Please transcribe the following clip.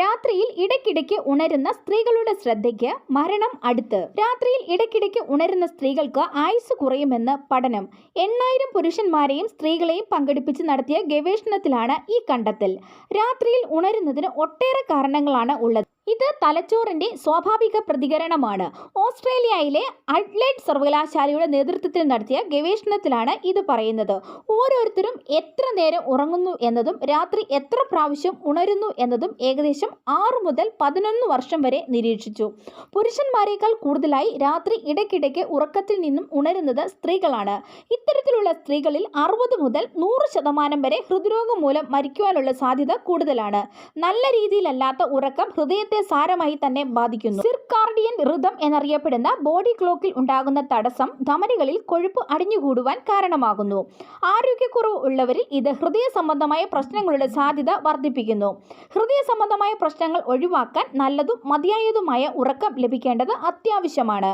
രാത്രിയിൽ ഇടയ്ക്കിടയ്ക്ക് ഉണരുന്ന സ്ത്രീകളുടെ ശ്രദ്ധയ്ക്ക് മരണം അടുത്ത്. രാത്രിയിൽ ഇടയ്ക്കിടയ്ക്ക് ഉണരുന്ന സ്ത്രീകൾക്ക് ആയുസ് കുറയുമെന്ന് പഠനം. എണ്ണായിരം പുരുഷന്മാരെയും സ്ത്രീകളെയും പങ്കെടുപ്പിച്ച് നടത്തിയ ഗവേഷണത്തിലാണ് ഈ കണ്ടെത്തൽ. രാത്രിയിൽ ഉണരുന്നതിന് ഒട്ടേറെ കാരണങ്ങളാണ് ഉള്ളത്. ഇത് തലച്ചോറിന്റെ സ്വാഭാവിക പ്രതികരണമാണ്. ഓസ്ട്രേലിയയിലെ അഡ്ലൈറ്റ് സർവകലാശാലയുടെ നേതൃത്വത്തിൽ നടത്തിയ ഗവേഷണത്തിലാണ് ഇത് പറയുന്നത്. ഓരോരുത്തരും എത്ര നേരം ഉറങ്ങുന്നു എന്നതും രാത്രി എത്ര പ്രാവശ്യം ഉണരുന്നു എന്നതും ഏകദേശം ആറ് മുതൽ പതിനൊന്ന് വർഷം വരെ നിരീക്ഷിച്ചു. പുരുഷന്മാരെക്കാൾ കൂടുതലായി രാത്രി ഇടയ്ക്കിടയ്ക്ക് ഉറക്കത്തിൽ നിന്നും ഉണരുന്നത് സ്ത്രീകളാണ്. ഇത്തരത്തിലുള്ള സ്ത്രീകളിൽ അറുപത് മുതൽ നൂറ് ശതമാനം വരെ ഹൃദ്രോഗം മൂലം മരിക്കുവാനുള്ള സാധ്യത കൂടുതലാണ്. നല്ല രീതിയിലല്ലാത്ത ഉറക്കം സാരമായി തന്നെ ബാധിക്കുന്നു. സിർക്കാർഡിയൻ ഋതം എന്നറിയപ്പെടുന്ന ബോഡി ക്ലോക്കിൽ ഉണ്ടാകുന്ന തടസ്സം ധമനികളിൽ കൊഴുപ്പ് അടിഞ്ഞുകൂടുവാൻ കാരണമാകുന്നു. ആരോഗ്യക്കുറവ് ഉള്ളവരിൽ ഇത് ഹൃദയ സംബന്ധമായ പ്രശ്നങ്ങളുടെ സാധ്യത വർദ്ധിപ്പിക്കുന്നു. ഹൃദയ സംബന്ധമായ പ്രശ്നങ്ങൾ ഒഴിവാക്കാൻ നല്ലതും മതിയായതുമായ ഉറക്കം ലഭിക്കേണ്ടത് അത്യാവശ്യമാണ്.